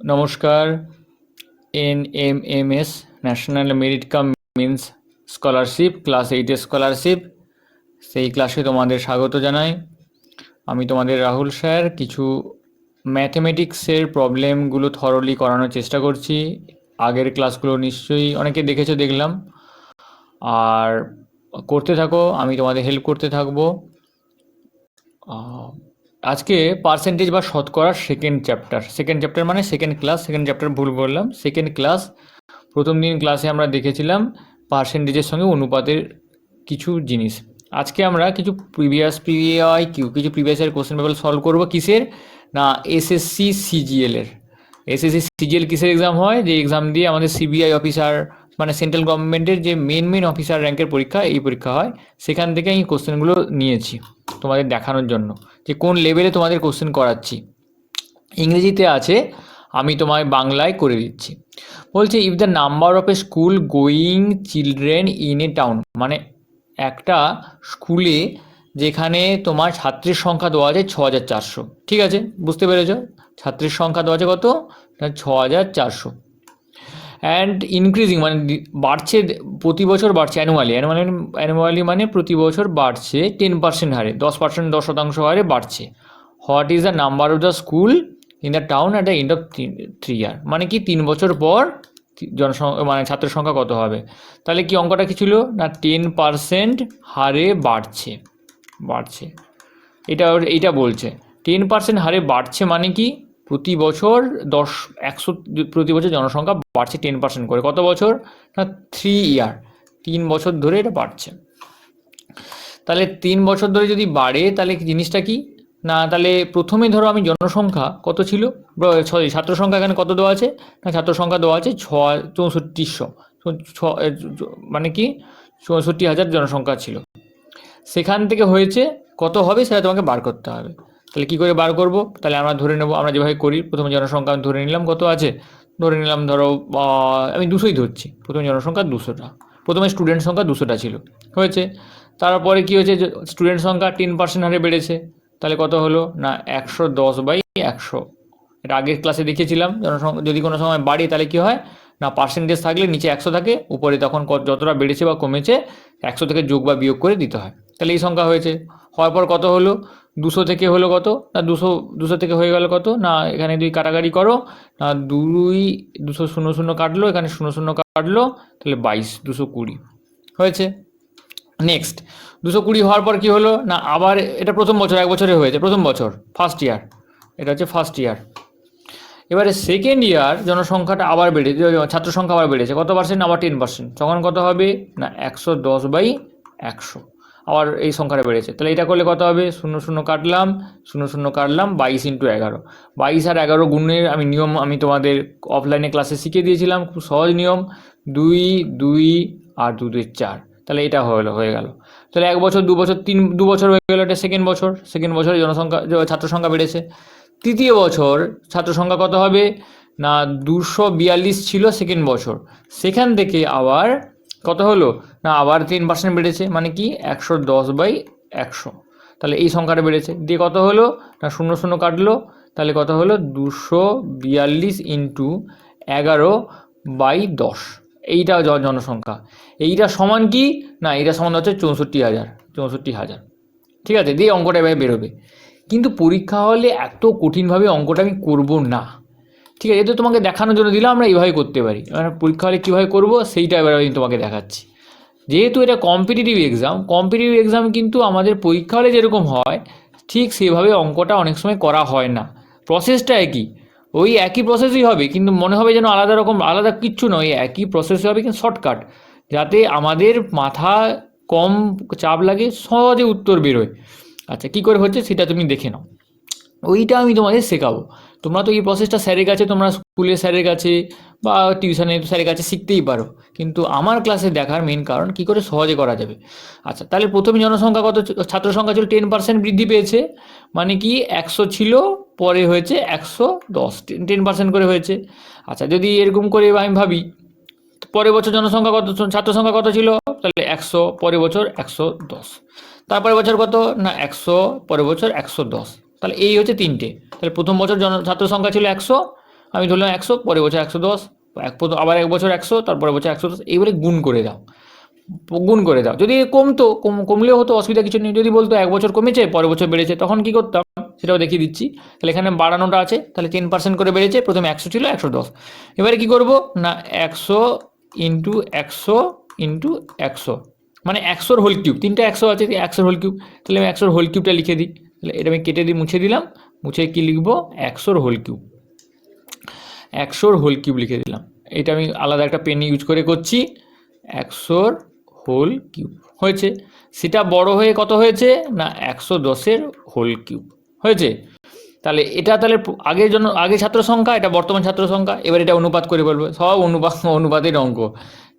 নমস্কার N M M S national merit cum means scholarship class এইটের scholarship সেই ক্লাসে তোমাদের স্বাগত জানাই। আমি তোমাদের রাহুল স্যার। কিছু ম্যাথমেটিক্সের প্রবলেমগুলো থরলি করানোর চেষ্টা করছি। আগের ক্লাসগুলো নিশ্চয়ই অনেকে দেখেছ, দেখলাম। আর করতে থাকো, আমি তোমাদের হেল্প করতে থাকব। আজকে পার্সেন্টেজ বা শতকরার সেকেন্ড চ্যাপ্টার সেকেন্ড চ্যাপ্টার মানে সেকেন্ড ক্লাস সেকেন্ড চ্যাপ্টার ভুল বললাম। সেকেন্ড ক্লাস প্রথম দিন ক্লাসে আমরা দেখেছিলাম পার্সেন্টেজের সঙ্গে অনুপাতের কিছু জিনিস। আজকে আমরা কিছু প্রিভিয়াস প্রিভিআই কিউ কিছু previous year question paper solve করব কিসের? না এসএসসি সিজিএল এর। এসএসসি সিজিএল কিসের এক্সাম হয়? যে এক্সাম দিয়ে আমাদের সিবিআই অফিসার মানে সেন্ট্রাল গভর্নমেন্টের যে মেন মেন অফিসার র্যাঙ্কের পরীক্ষা, এই পরীক্ষা হয়। সেখান থেকে আমি কোশ্চেনগুলো নিয়েছি তোমাদের দেখানোর জন্য, যে কোন লেভেলে তোমাদের কোশ্চেন করাচ্ছি। ইংরেজিতে আছে, আমি তোমায় বাংলায় করে দিচ্ছি। বলছে if the number of a school going children in a town মানে একটা স্কুলে যেখানে তোমার ছাত্রীর সংখ্যা দেওয়া আছে ছ হাজার চারশো। ঠিক আছে? বুঝতে পেরেছ? ছাত্রীর সংখ্যা দেওয়া আছে কত? ছ হাজার চারশো। অ্যান্ড ইনক্রিজিং মানে বাড়ছে, প্রতি বছর বাড়ছে অ্যানুয়ালি অ্যানুয়ালি অ্যানুয়ালি মানে প্রতি বছর বাড়ছে টেন পার্সেন্ট হারে, দশ পার্সেন্ট দশ শতাংশ হারে বাড়ছে। What is the number of the school in the town at the end of three year মানে কি তিন বছর পর জনসংখ্যা মানে ছাত্রের সংখ্যা কত হবে? তাহলে কি অঙ্কটা কি ছিল? না টেন পার্সেন্ট হারে বাড়ছে বাড়ছে। এটা, এইটা বলছে। টেন পার্সেন্ট হারে বাড়ছে মানে কি? প্রতি বছর দশ, একশো প্রতি বছর জনসংখ্যা বাড়ছে টেন পার্সেন্ট করে। কত বছর? না থ্রি ইয়ার তিন বছর ধরে এটা বাড়ছে। তাহলে তিন বছর ধরে যদি বাড়ে, তাহলে জিনিসটা কি? না, তাহলে প্রথমে ধরো আমি জনসংখ্যা কত ছিল? সরি, ছাত্র সংখ্যা এখানে কত দেওয়া আছে? না, ছাত্র সংখ্যা দেওয়া আছে ছ চৌষট্টিশো মানে কি? চৌষট্টি হাজার জনসংখ্যা ছিল। সেখান থেকে হয়েছে কত হবে? সেটা তোমাকে বার করতে হবে। তাহলে কি করে বার করব? তাহলে আমরা ধরে নেব, আমরা যেভাবে করি, প্রথমে জনসংখ্যা আমি ধরে নিলাম, কত আছে? ধরে নিলাম ধরো আমি দুশোই ধরছি, প্রথমে জনসংখ্যা দুশোটা, প্রথমে স্টুডেন্ট সংখ্যা দুশোটা ছিল, হয়েছে? তারপরে কি হয়েছে? স্টুডেন্ট সংখ্যা টেন পার্সেন্ট হারে বেড়েছে, তাহলে কত হলো? না, একশো দশ বাই একশো। এটা আগের ক্লাসে দেখিয়েছিলাম জনসংখ্যা যদি কোনো সময় বাড়ে তাহলে কি হয়? না পার্সেন্টেজ থাকলে নিচে একশো থাকে, উপরে তখন যতটা বেড়েছে বা কমেছে, একশো থেকে যোগ বা বিয়োগ করে দিতে হয়। তাহলে এই সংখ্যা হয়েছে, হওয়ার পর কত হলো? দুশো থেকে হলো কত? না, দুশো দুশো থেকে হয়ে গেল কত? না, এখানে দুই কাটাকাটি করো, না, দুই, দুশো শূন্য শূন্য কাটলো, এখানে শূন্য শূন্য কাটলো, তাহলে বাইশ, দুশো কুড়ি। হয়েছে? নেক্সট দুশো কুড়ি হওয়ার পর কি হলো? না, আবার এটা প্রথম বছর, এক বছরে হয়েছে, প্রথম বছর ফার্স্ট ইয়ার এটা হচ্ছে ফার্স্ট ইয়ার এবারে সেকেন্ড ইয়ার জনসংখ্যাটা আবার বেড়েছে ছাত্র সংখ্যা আবার বেড়েছে, কত পার্সেন্ট আবার টেন পার্সেন্ট তখন কত হবে? না, একশো দশ বাই একশো। আবার এই সংখ্যাটা বেড়েছে। তাহলে এটা করলে কত হবে? শূন্য শূন্য কাটলাম, শূন্য শূন্য কাটলাম, বাইশ ইন্টু এগারো। বাইশ আর এগারো গুণের আমি নিয়ম আমি তোমাদের অফলাইনে ক্লাসে শিখিয়ে দিয়েছিলাম, খুব সহজ নিয়ম। দুই দুই আর দু দুই চার। তাহলে এটা হলো, হয়ে গেল। তাহলে এক বছর, দু বছর, তিন, দু বছর হয়ে গেলো, এটা সেকেন্ড বছর। সেকেন্ড বছরে জনসংখ্যা ছাত্র সংখ্যা বেড়েছে। তৃতীয় বছর ছাত্র সংখ্যা কত হবে? না, দুশো বিয়াল্লিশ ছিল সেকেন্ড বছর। সেখান থেকে আবার কত হলো? না, আবার তিন পার্সেন্ট বেড়েছে মানে কি? একশো দশ বাই একশো। তাহলে এই সংখ্যাটা বেড়েছে। দিয়ে কত হলো? না, শূন্য শূন্য কাটলো। তাহলে কত হলো? দুশো বিয়াল্লিশ ইন্টু এগারো বাই দশ। এইটা জনসংখ্যা। এইটা সমান কি? না এটা সমান হচ্ছে চৌষট্টি হাজার চৌষট্টি হাজার। ঠিক আছে? দিয়ে অঙ্কটা এভাবে বেরোবে। কিন্তু পরীক্ষা হলে এত কঠিনভাবে অঙ্কটা আমি করব না। ঠিক আছে এটা তোমাকে দেখানোর জন্য দিলাম, আমরা এইভাবে করতে পারি। এবার পরীক্ষা হলে কীভাবে করব, সেইটা এবার আমি তোমাকে দেখাচ্ছি। যেহেতু এটা কম্পিটিটিভ এক্সাম কম্পিটিটিভ এক্সাম কিন্তু আমাদের পরীক্ষা হলে যেরকম হয়, ঠিক সেভাবে অঙ্কটা অনেক সময় করা হয় না। প্রসেসটা একই। ওই একই প্রসেসই হবে, কিন্তু মনে হবে যেন আলাদা রকম, আলাদা কিচ্ছু নয় একই প্রসেসই হবে কিন্তু শর্টকাট যাতে আমাদের মাথা কম চাপ লাগে, সহজে উত্তর বেরোয়। আচ্ছা কী করে হচ্ছে সেটা তুমি দেখে নাও। ওইটা আমি তোমাদের শেখাবো। তোমরা তো এই প্রসেসটা স্যারের কাছে, তোমরা স্কুলে স্যারের কাছে বা টিউশনে স্যারের কাছে শিখতেই পারো। কিন্তু আমার ক্লাসে দেখার মেন কারণ কি করে সহজে করা যাবে। আচ্ছা তাহলে প্রথমে জনসংখ্যা কত? ছাত্র সংখ্যা ছিল টেন পার্সেন্ট বৃদ্ধি পেয়েছে। মানে কি একশো ছিল, পরে হয়েছে একশো দশ টেন পার্সেন্ট করে হয়েছে। আচ্ছা যদি এরকম করে আমি ভাবি, পরের বছর জনসংখ্যা কত, ছাত্র সংখ্যা কত ছিল? তাহলে একশো, পরের বছর একশো দশ। তারপরের বছর কত? না, একশো, পরের বছর একশো দশ। তাহলে এই হচ্ছে তিনটে। তাহলে প্রথম বছর জন ছাত্র সংখ্যা ছিল একশো, আমি ধরলাম একশো, পরের বছর একশো দশ, এক আবার এক বছর একশো তারপরে বছর একশো দশ, এইবারে গুণ করে দাও। গুণ করে দাও। যদি কমতো, কম কমলেও হতো, অসুবিধা কিছু নেই। যদি বলতো এক বছর কমেছে, পরের বছর বেড়েছে, তখন কি করতাম? সেটাও দেখিয়ে দিচ্ছি। তাহলে এখানে বাড়ানোটা আছে। তাহলে টেন পার্সেন্ট করে বেড়েছে, প্রথমে একশো ছিল, একশো দশ। এবারে কি করব? না, একশো ইন্টু একশো ইন্টু একশো। মানে একশোর হোল কিউব। তিনটা একশো আছে, একশোর হোল কিউব। তাহলে আমি একশোর হোল কিউবটা লিখে দিই। তাহলে এটা আমি কেটে দিয়ে মুছে দিলাম। মুছে কি লিখব? একশোর হোল কিউব একশোর হোল কিউব লিখে দিলাম। এটা আমি আলাদা একটা পেন ইউজ করে করছি। একশোর হোল কিউব হয়েছে? সেটা বড় হয়ে কত হয়েছে? না, একশো দশের হোল কিউব হয়েছে? তাহলে এটা তাহলে আগের জন্য আগে ছাত্র সংখ্যা, এটা বর্তমান ছাত্র সংখ্যা, এবার এটা অনুপাত করে বলব। সব অনুপাত, অনুপাতের অঙ্ক।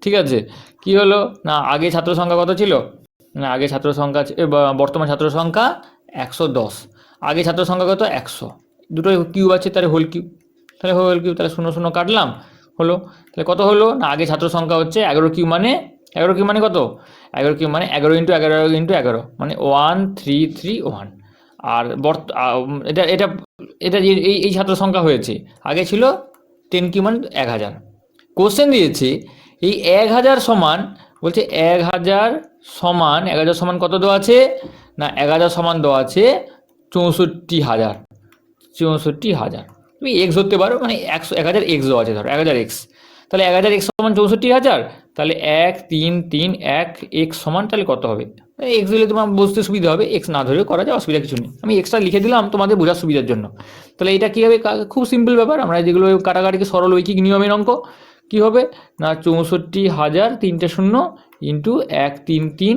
ঠিক আছে? কি হলো? না আগে ছাত্র সংখ্যা কত ছিল? না আগে ছাত্র সংখ্যা বর্তমান ছাত্র সংখ্যা একশো দশ। আগে ছাত্র সংখ্যা কত একশো। দুটোই কিউব আছে, তাহলে হোল কিউব। তাহলে হোল কিউব, তাহলে শূন্য শূন্য কাটলাম, হলো। তাহলে কত হলো? না, আগে ছাত্র সংখ্যা হচ্ছে এগারো কিউ মানে এগারো কিউ মানে কত? এগারো কিউ মানে এগারো ইন্টু এগারো ইন্টু এগারো মানে ওয়ান থ্রি থ্রি ওয়ান আর বর্ত এটা এটা এটা এই এই ছাত্র সংখ্যা হয়েছে, আগে ছিল টেন কিউ মানে এক হাজার। কোশ্চেন দিয়েছে, এই এক হাজার সমান, বলছে এক হাজার সমান, এক হাজার সমান কত দেওয়া আছে? না এক হাজার সমান দেওয়া আছে চৌষট্টি হাজার চৌষট্টি হাজার। তুমি এক্স ধরতে পারো মানে একশো, এক হাজার এক্স দেওয়া আছে, ধরো, এক হাজার এক্স তাহলে এক হাজার এক্স সমান চৌষট্টি হাজার, তাহলে এক, তিন তিন, এক এক্স সমান তাহলে কত হবে? এক্স দিলে তোমার বুঝতে সুবিধা হবে এক্স না ধরেও করা যায়, অসুবিধা কিছু নেই। আমি এক্সট্রা লিখে দিলাম তোমাদের বোঝার সুবিধার জন্য। তাহলে এটা কী হবে? খুব সিম্পল ব্যাপার, আমরা যেগুলো কাটাকাটিকে সরল ঐকিক নিয়মের অঙ্ক, কী হবে? না, চৌষট্টি হাজার তিনটে শূন্য ইন্টু এক, তিন তিন,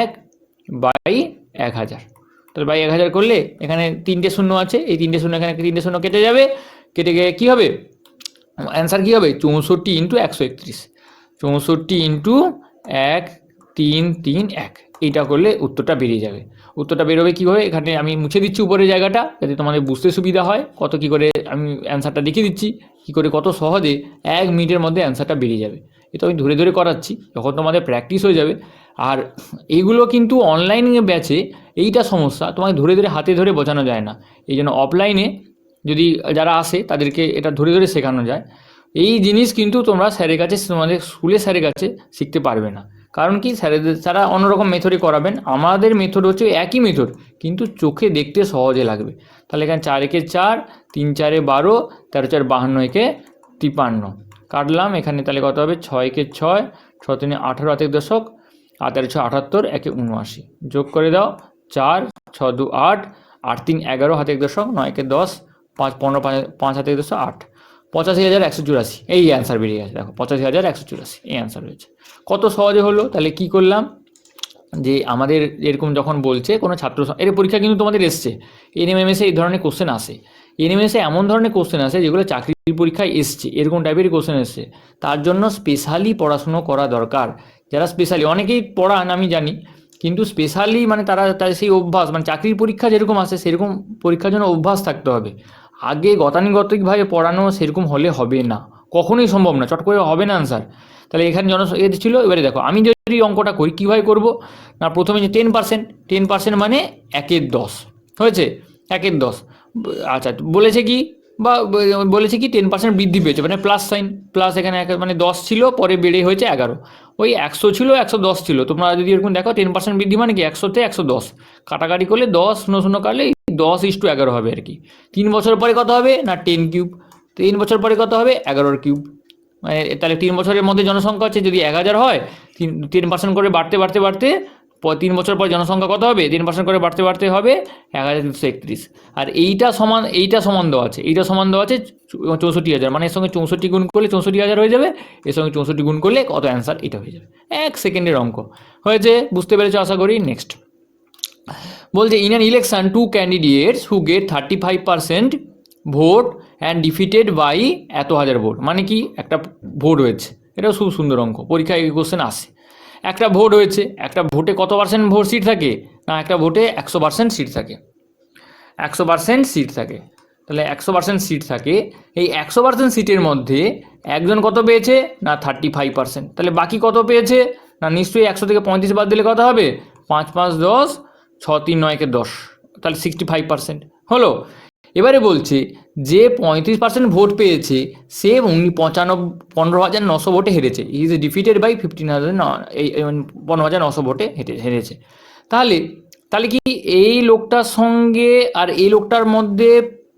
এক বাই এক হাজার। তাহলে বাই এক হাজার করলে এখানে তিনটে শূন্য আছে, এই তিনটে শূন্য এখানে তিনটে শূন্য কেটে যাবে। কেটে গিয়ে কী হবে? অ্যান্সার কী হবে? চৌষট্টি ইন্টু একশো একত্রিশ। চৌষট্টি ইন্টু এক, তিন তিন, এক। এইটা করলে উত্তরটা বেরিয়ে যাবে। উত্তরটা বেরোবে কীভাবে? এখানে আমি মুছে দিচ্ছি উপরের জায়গাটা, যাতে তোমাদের বুঝতে সুবিধা হয় কত কী করে আমি অ্যান্সারটা দেখিয়ে দিচ্ছি, কী করে কত সহজে এক মিনিটের মধ্যে অ্যান্সারটা বেরিয়ে যাবে। এটা আমি ধরে ধরে করাচ্ছি, যখন তোমাদের প্র্যাকটিস হয়ে যাবে আর এইগুলো কিন্তু অনলাইন ব্যাচে এইটা সমস্যা, তোমাকে ধরে ধরে হাতে ধরে বোঝানো যায় না। এই জন্য অফলাইনে যদি যারা আসে, তাদেরকে এটা ধরে ধরে শেখানো যায়। এই জিনিস কিন্তু তোমরা স্যারের কাছে, তোমাদের স্কুলে স্যারের কাছে শিখতে পারবে না। কারণ কি, স্যারেদের, তারা অন্যরকম মেথডে করাবেন। আমাদের মেথড হচ্ছে একই মেথড কিন্তু চোখে দেখতে সহজে লাগবে। তাহলে এখানে চার একে চার, তিন চারে বারো, তেরো চার বাহান্ন একে তিপান্ন কাটলাম, এখানে তাহলে কত হবে? ছয় একে ছয়, ছ তিনে আঠারো হাতের দশক। আর তেরো আটাত্তর একে উনআশি। যোগ করে দাও চার ছ দু আট আট তিন এগারো, হাতে এক দশক, নয় একে দশ, পাঁচ পনেরো, পাঁচ হাতে এক দশক, আট। পঁচাশি হাজার একশো চুরাশি। এই অ্যান্সার বেরিয়ে গেছে, দেখো, পঁচাশি হাজার একশো চুরাশি। এই অ্যান্সার হয়েছে কত সহজে হলো? তাহলে কি করলাম? যে আমাদের এরকম যখন বলছে, কোনো ছাত্র এর পরীক্ষা কিন্তু তোমাদের এসছে। এনএমএমএসে এই ধরনের কোশ্চেন আসে। এনএমএসে এমন ধরনের কোশ্চেন আসে যেগুলো চাকরির পরীক্ষায় এসছে। এরকম টাইপেরই কোশ্চেন এসছে। তার জন্য স্পেশালি পড়াশুনো করা দরকার। যারা স্পেশালি অনেকেই পড়ান, আমি জানি, কিন্তু স্পেশালি মানে তারা তার সেই অভ্যাস মানে চাকরির পরীক্ষা যেরকম আসে, সেরকম পরীক্ষার জন্য অভ্যাস থাকতে হবে। আগে গতানুগতিকভাবে পড়ানো সেরকম হলে হবে না। কখনোই সম্ভব না, চট করে হবে না আনসার তাহলে এখানে জন এ ছিল, এবারে দেখো, আমি যদি অঙ্কটা করি, কীভাবে করব? না, প্রথমে যে টেন পার্সেন্ট টেন পার্সেন্ট মানে একের দশ, হয়েছে? একের দশ। আচ্ছা বলেছে কি? বা বলেছে কি টেন পার্সেন্ট বৃদ্ধি পেয়েছে মানে প্লাস সাইন প্লাস এখানে মানে দশ ছিল, পরে বেড়ে হয়েছে এগারো। ওই একশো ছিল, একশো দশ ছিল। তোমরা যদি এরকম দেখো টেন পার্সেন্ট বৃদ্ধি মানে কি, একশোতে একশো দশ। কাটাকাটি করলে দশ, শূন্য শূন্য কাটলে দশ ইস টু এগারো হবে আর কি। তিন বছর পরে কত হবে? না টেন কিউব তিন বছর পরে কত হবে? এগারোর কিউব মানে তাহলে তিন বছরের মধ্যে জনসংখ্যা হচ্ছে, যদি এক হাজার হয়, তিন তিন পার্সেন্ট করে বাড়তে বাড়তে বাড়তে তিন বছর পর জনসংখ্যা কত হবে? তিন পার্সেন্ট করে বাড়তে বাড়তে হবে এক হাজার তিনশো একত্রিশ। আর এইটা সমান এইটা সমান দেওয়া আছে। এইটা সমান দেওয়া আছে চৌষট্টি হাজার। মানে এর সঙ্গে চৌষট্টি গুণ করলে চৌষট্টি হাজার হয়ে যাবে। এর সঙ্গে চৌষট্টি গুণ করলে কত অ্যান্সার এটা হয়ে যাবে। এক সেকেন্ডের অঙ্ক। হয়েছে? বুঝতে পেরেছ? আশা করি। নেক্সট বলছে in an election two candidates who get thirty five percent vote and defeated by এত হাজার ভোট মানে কি? একটা ভোট হয়েছে এটাও খুব সুন্দর অঙ্ক। পরীক্ষায় এই কোশ্চেন আসে। একটা ভোট হয়েছে, একটা ভোটে কত পার্সেন্ট ভোট সিট থাকে? না, একটা ভোটে একশো পার্সেন্ট সিট থাকে। একশো পার্সেন্ট সিট থাকে। তাহলে একশো পার্সেন্ট সিট থাকে। এই একশো পার্সেন্ট সিটের মধ্যে একজন কত পেয়েছে? না থার্টি ফাইভ পার্সেন্ট তাহলে বাকি কত পেয়েছে? না, নিশ্চয়ই একশো থেকে পঁয়ত্রিশ বাদ দিলে কত হবে? পাঁচ পাঁচ, দশ, ছ, তিন, নয়কে দশ। তাহলে সিক্সটি ফাইভ পার্সেন্ট হলো? এবারে বলছে, যে পঁয়ত্রিশ পার্সেন্ট ভোট পেয়েছে, সে উনি পঁচানব্বই পনেরো হাজার নশো ভোটে হেরেছে। ইজ ডিফিটেড বাই ফিফটিন হাজার পনেরো হাজার নশো ভোটে হেরে হেরেছে। তাহলে তাহলে কি এই লোকটার সঙ্গে আর এই লোকটার মধ্যে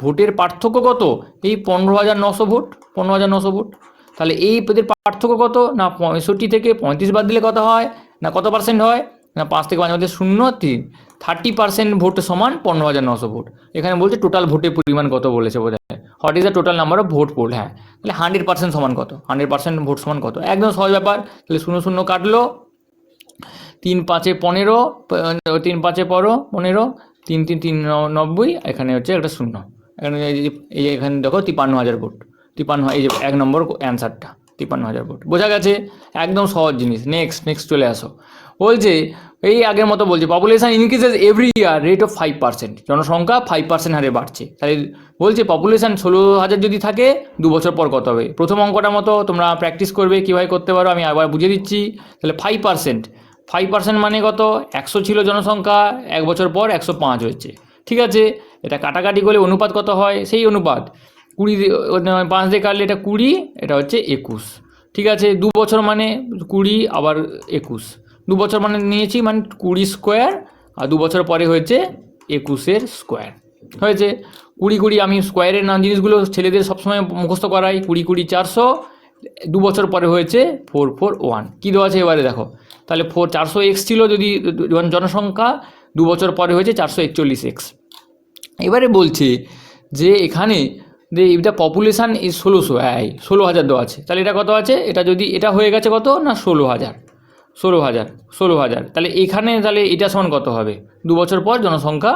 ভোটের পার্থক্য কত? এই পনেরো হাজার নশো ভোট, পনেরো হাজার নশো ভোট। তাহলে এই এদের পার্থক্য কত? না পঁয়ষট্টি থেকে পঁয়ত্রিশ বাদ দিলে কত হয়? না কত পার্সেন্ট হয়? না পাঁচ থেকে পাঁচ মধ্যে শূন্য তিন? থার্টি পার্সেন্ট ভোট সমান পনেরো হাজার নশো ভোট এখানে বলছে টোটাল ভোটের পরিমাণ কত বলেছে বোধ হয় what is the total number of vote poll হ্যাঁ তাহলে হান্ড্রেড পার্সেন্ট সমান কত? হান্ড্রেড পার্সেন্ট ভোট সমান কত? একদম সহজ ব্যাপার। তাহলে শূন্য শূন্য কাটলো। তিন পাঁচে পনেরো তিন পাঁচে পনেরো পনেরো, তিন তিন তিন নব্বই, এখানে হচ্ছে একটা শূন্য। এখানে এই যে এখানে দেখো তিপান্ন হাজার ভোট তিপান্ন, এই যে এক নম্বর অ্যান্সারটা তিপান্ন হাজার ভোট বোঝা গেছে? একদম সহজ জিনিস। নেক্সট নেক্সট চলে আসো। বলছে এই আগের মতো বলছে population increases every year rate of five percent জনসংখ্যা ফাইভ পার্সেন্ট হারে বাড়ছে। তাহলে বলছে পপুলেশন ষোলো হাজার যদি থাকে, দু বছর পর কত হবে? প্রথম অঙ্কটার মতো তোমরা প্র্যাকটিস করবে, কীভাবে করতে পারো, আমি আবার বুঝিয়ে দিচ্ছি। তাহলে ফাইভ পার্সেন্ট ফাইভ পার্সেন্ট মানে কত? একশো ছিল জনসংখ্যা, এক বছর পর একশো পাঁচ হয়েছে। ঠিক আছে? এটা কাটাকাটি করলে অনুপাত কত হয়? সেই অনুপাত। কুড়ি পাঁচ দিয়ে কাটলে এটা কুড়ি, এটা হচ্ছে একুশ। ঠিক আছে? দু বছর মানে কুড়ি, আবার একুশ। দু বছর মানে নিয়েছি মানে কুড়ি স্কোয়ার, আর দু বছর পরে হয়েছে একুশের স্কোয়ার। হয়েছে, কুড়ি কুড়ি আমি স্কোয়ারের নাম জিনিসগুলো ছেলেদের সবসময় মুখস্থ করাই, কুড়ি কুড়ি চারশো দু বছর পরে হয়েছে ফোর ফোর ওয়ান। কী দেওয়া আছে এবারে দেখো। তাহলে ফোর চারশো এক্স ছিল যদি জনসংখ্যা দু বছর পরে হয়েছে চারশো একচল্লিশ এক্স। এবারে বলছে যে এখানে যে এটা পপুলেশান ষোলোশো, এই ষোলো হাজার দেওয়া আছে। তাহলে এটা কত আছে? এটা যদি এটা হয়ে গেছে কত না ষোলো হাজার? ষোলো হাজার ষোলো হাজার তাহলে এখানে তাহলে এটা সমান কত হবে? দু বছর পর জনসংখ্যা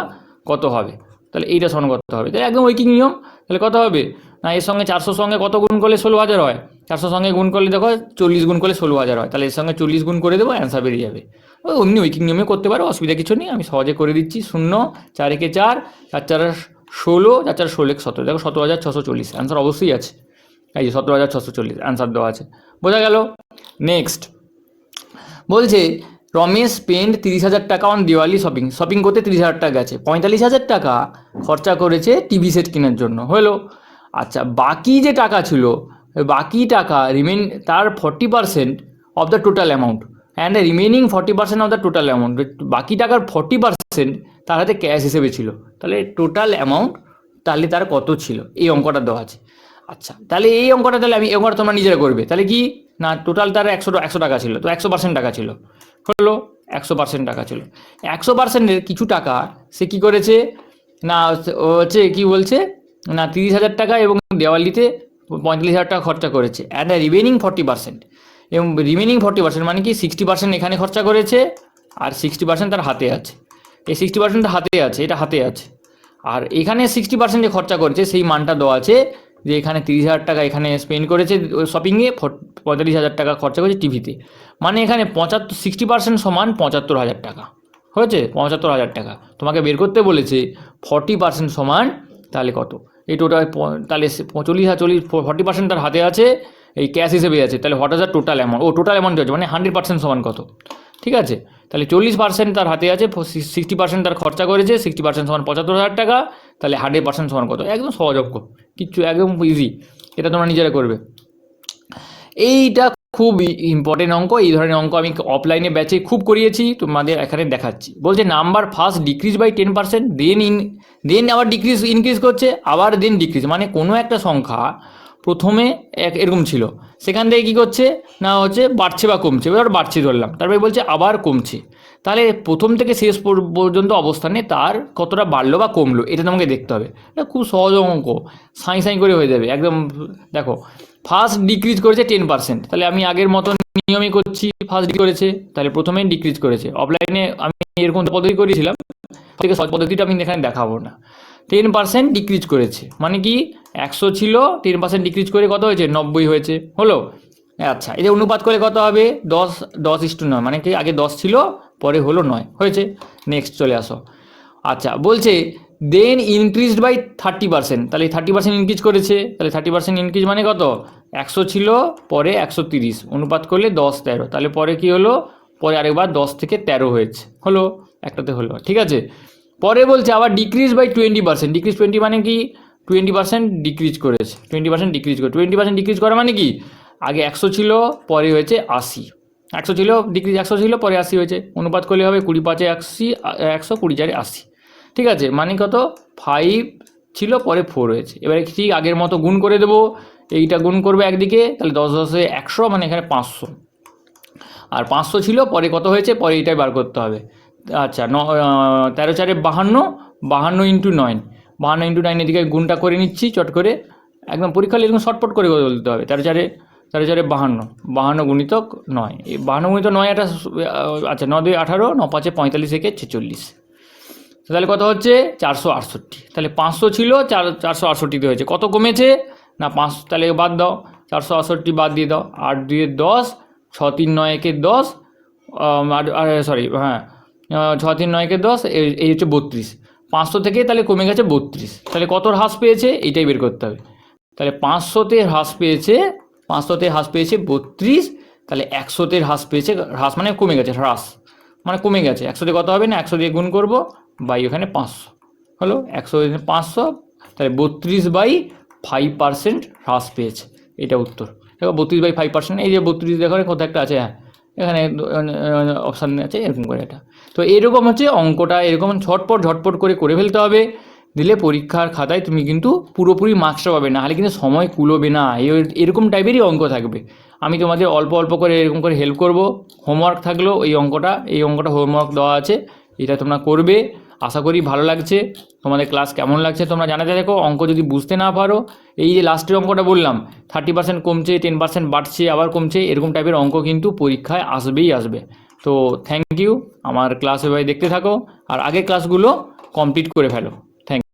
কত হবে? তাহলে এইটা সমান কত হবে? তাহলে একদম ঐকিক নিয়ম। তাহলে কত হবে? না, এর সঙ্গে চারশোর সঙ্গে কত গুণ করলে ষোলো হাজার হয়? চারশোর সঙ্গে গুণ করলে দেখো চল্লিশ গুণ করলে ষোলো হাজার হয়। তাহলে এর সঙ্গে চল্লিশ গুণ করে দেবো অ্যান্সার বেরিয়ে যাবে। ওই অমনি ঐকিক নিয়মে করতে পারো, অসুবিধা কিছু নেই, আমি সহজে করে দিচ্ছি। শূন্য, চার একে চার চার চার ষোলো, চার চার ষোলো এক সতেরো। দেখো সতেরো হাজার ছশো চল্লিশ অ্যান্সার অবশ্যই আছে। এই যে সতেরো হাজার ছশো চল্লিশ অ্যান্সার দেওয়া আছে। বোঝা গেল? নেক্সট বলছে, রমেশ স্পেন্ড তিরিশ হাজার টাকা অন দিওয়ালি শপিং শপিং করতে তিরিশ হাজার টাকা গেছে। পঁয়তাল্লিশ হাজার টাকা খরচা করেছে টিভি সেট কেনার জন্য। হলো। আচ্ছা বাকি যে টাকা ছিল, বাকি টাকা রিমেন তার forty percent of the total amount and remaining forty percent of the total amount বাকি টাকার ফর্টি পার্সেন্ট তার হাতে ক্যাশ হিসেবে ছিল। তাহলে টোটাল অ্যামাউন্ট তাহলে তার কত ছিল? এই অঙ্কটা দেওয়া আছে। আচ্ছা তাহলে এই অঙ্কটা তাহলে আমি, এই অঙ্কটা তোমরা নিজেরা করবে। তাহলে কি না টোটাল তার একশো একশো টাকা ছিল, তো একশো পার্সেন্ট টাকা ছিল। হলো একশো পার্সেন্ট টাকা ছিল। একশো পার্সেন্টের কিছু টাকা সে কি করেছে? না হচ্ছে কি বলছে? না, তিরিশ হাজার টাকা এবং দেওয়ালিতে পঁয়তাল্লিশ হাজার টাকা খরচা করেছে। অ্যান্ড রিমেনিং ফর্টি পার্সেন্ট এবং রিমেনিং ফর্টি পার্সেন্ট মানে কি সিক্সটি পার্সেন্ট এখানে খরচা করেছে আর সিক্সটি পার্সেন্ট তার হাতে আছে। এই সিক্সটি পার্সেন্ট হাতে আছে, এটা হাতে আছে। আর এখানে সিক্সটি পার্সেন্ট যে খরচা করেছে, সেই মানটা দেওয়া আছে যে এখানে তিরিশ হাজার টাকা এখানে স্পেন্ড করেছে শপিংয়ে পঁয়তাল্লিশ হাজার টাকা খরচা করেছে টিভিতে মানে এখানে পঁচাত্তর সিক্সটি পার্সেন্ট সমান পঁচাত্তর হাজার টাকা। হয়েছে? পঁচাত্তর হাজার টাকা। তোমাকে বের করতে বলেছে ফর্টি পার্সেন্ট সমান, তাহলে কত? এই টোটাল তাহলে চল্লিশ হাজার, চল্লিশ ফর্টি পার্সেন্ট তার হাতে আছে, এই ক্যাশ হিসেবে আছে। তাহলে হোয়াট ইজ টোটাল অ্যামাউন্ট ও টোটাল অ্যামাউন্ট আছে? মানে হান্ড্রেড পার্সেন্ট সমান কত? ঠিক আছে? তাহলে চল্লিশ পার্সেন্ট তার হাতে আছে সিক্সটি পার্সেন্ট তার খরচা করেছে সিক্সটি পার্সেন্ট সমান পঁচাত্তর হাজার টাকা, তাহলে হান্ড্রেড পার্সেন্ট সমান কত? একদম সহজ অঙ্ক কিচ্ছু, একদম ইজি এটা তোমরা নিজেরা করবে। এইটা খুব ইম্পর্টেন্ট অঙ্ক, এই ধরনের অঙ্ক আমি অফলাইনে ব্যাচে খুব করিয়েছি, তোমাদের এখানে দেখাচ্ছি। বলছে number first decrease by ten percent then in then আবার ডিক্রিজ ইনক্রিজ করছে, আবার দেন ডিক্রিজ মানে কোনো একটা সংখ্যা প্রথমে এক এরকম ছিল। সেখান থেকে কী করছে? না, হচ্ছে বাড়ছে বা কমছে। এবার বাড়ছে ধরলাম তারপরে বলছে আবার কমছে। তাহলে প্রথম থেকে শেষ পর- পর্যন্ত অবস্থানে তার কতটা বাড়লো বা কমলো, এটা তোমাকে দেখতে হবে। এটা খুব সহজ অঙ্ক। সাই সাই করে হয়ে যাবে। একদম, দেখো ফার্স্ট ডিক্রিজ করেছে টেন পার্সেন্ট তাহলে আমি আগের মতন নিয়মই করছি ফার্স্ট ডিক্রিজ করেছে। তাহলে প্রথমে ডিক্রিজ করেছে। অফলাইনে আমি এরকম পদ্ধতি করেছিলাম। থেকে সহজ পদ্ধতিটা আমি এখানে দেখাবো না। টেন পার্সেন্ট ডিক্রিজ করেছে। মানে কি একশো ছিল টেন পার্সেন্ট ডিক্রিজ করে কত হয়েছে? নব্বই হয়েছে। হলো? আচ্ছা যে অনুপাত করে কত হবে? দশ দশ ইস্টু নয়। মানে কি আগে দশ ছিল, পরে হলো নয়। হয়েছে? নেক্সট চলে আসো। আচ্ছা বলছে then increased by thirty percent তাহলে থার্টি পার্সেন্ট ইনক্রিজ করেছে। তাহলে থার্টি পার্সেন্ট ইনক্রিজ মানে কত? একশো ছিল, পরে একশো তিরিশ। অনুপাত করলে দশ, তেরো। তাহলে পরে কি হলো? পরে আরেকবার দশ থেকে তেরো হয়েছে। হলো? একটাতে হলো। ঠিক আছে? পরে বলছে আবার decrease by twenty percent decrease twenty মানে কি? টোয়েন্টি পার্সেন্ট ডিক্রিজ করেছে। টোয়েন্টি পার্সেন্ট ডিক্রিজ করে টোয়েন্টি পার্সেন্ট ডিক্রিজ করা মানে কি? আগে একশো ছিল, পরে হয়েছে আশি। একশো ছিল ডিক্রিজ একশো ছিল, পরে আশি হয়েছে। অনুপাত করলে হবে কুড়ি পাঁচে আশি, একশো কুড়ি চারে আশি। ঠিক আছে? মানে কত? ফাইভ ছিল, পরে ফোর হয়েছে। এবারে ঠিক আগের মতো গুণ করে দেবো। এইটা গুণ করবে একদিকে, তাহলে দশ দশে একশো মানে এখানে পাঁচশো। আর পাঁচশো ছিল, পরে কত হয়েছে? পরে এইটাই বার করতে হবে। আচ্ছা ন তেরো চারে বাহান্ন বাহান্ন ইন্টু নয় বাহান্ন ইন্টু নাইন এদিকে গুণটা করে নিচ্ছি, চট করে একদম পরীক্ষা এরকম শর্টপট করে বলতে হবে। তেরো চারে তেরো চারে বাহান্ন বাহান্ন গুণিতক নয়। এই বাহান্ন গুণিত নয় একটা আচ্ছা ন দুই আঠারো, ন পাঁচে পঁয়তাল্লিশ থেকে ছেচল্লিশ। তাহলে কত হচ্ছে? চারশো আটষট্টি। তাহলে পাঁচশো ছিল, চার, চারশো আটষট্টিতে হয়েছে। কত কমেছে? না, পাঁচ, তাহলে বাদ দাও। চারশো আটষট্টি বাদ দিয়ে দাও। আট দুয়ে দশ, ছ তিন নয় একে দশ আর সরি হ্যাঁ ছ তিন নয় একে দশ, এই- এই হচ্ছে বত্রিশ। পাঁচশো থেকে তাহলে কমে গেছে বত্রিশ। তাহলে কত হ্রাস পেয়েছে? এইটাই বের করতে হবে। তাহলে পাঁচশোতে হ্রাস পেয়েছে, পাঁচশোতে হ্রাস পেয়েছে বত্রিশ, তাহলে একশোতে হ্রাস পেয়েছে, হ্রাস মানে কমে গেছে, হ্রাস। মানে কমে গেছে। একশোতে কত হবে না? একশো দিয়ে গুণ করব বাই ওখানে পাঁচশো। হলো? একশো পাঁচশো, তাহলে বত্রিশ বাই ফাইভ পার্সেন্ট হ্রাস পেয়েছে। এটা উত্তর। দেখো বত্রিশ বাই ফাইভ পার্সেন্ট এই যে বত্রিশ দেখো কোথাও একটা আছে হ্যাঁ। এখানে অপশান আছে, এরকম করে এটা তো এরকম হচ্ছে অঙ্কটা, এরকম ঝটপট ঝটপট করে করে ফেলতে হবে। দিলে পরীক্ষার খাতায় তুমি কিন্তু পুরোপুরি মার্কসটা পাবে, না হলে কিন্তু সময় কুলোবে না। এরকম টাইপেরই অঙ্ক থাকবে। আমি তোমাদের অল্প অল্প করে এরকম করে হেল্প করব। হোমওয়ার্ক থাকলেও এই অঙ্কটা এই অঙ্কটা হোমওয়ার্ক দেওয়া আছে। এটা তোমরা করবে। আশা করি ভালো লাগছে। তোমাদের ক্লাস কেমন লাগছে তোমরা জানাতে দেখো। অঙ্ক যদি বুঝতে না পারো, এই যে লাস্টের অঙ্কটা বললাম থার্টি পার্সেন্ট কমছে টেন পার্সেন্ট বাড়ছে, আবার কমছে, এরকম টাইপের অঙ্ক কিন্তু পরীক্ষায় আসবেই আসবে। তো থ্যাংক ইউ আমার ক্লাস এভাবে দেখতে থাকো, আর আগের ক্লাসগুলো কমপ্লিট করে ফেলো।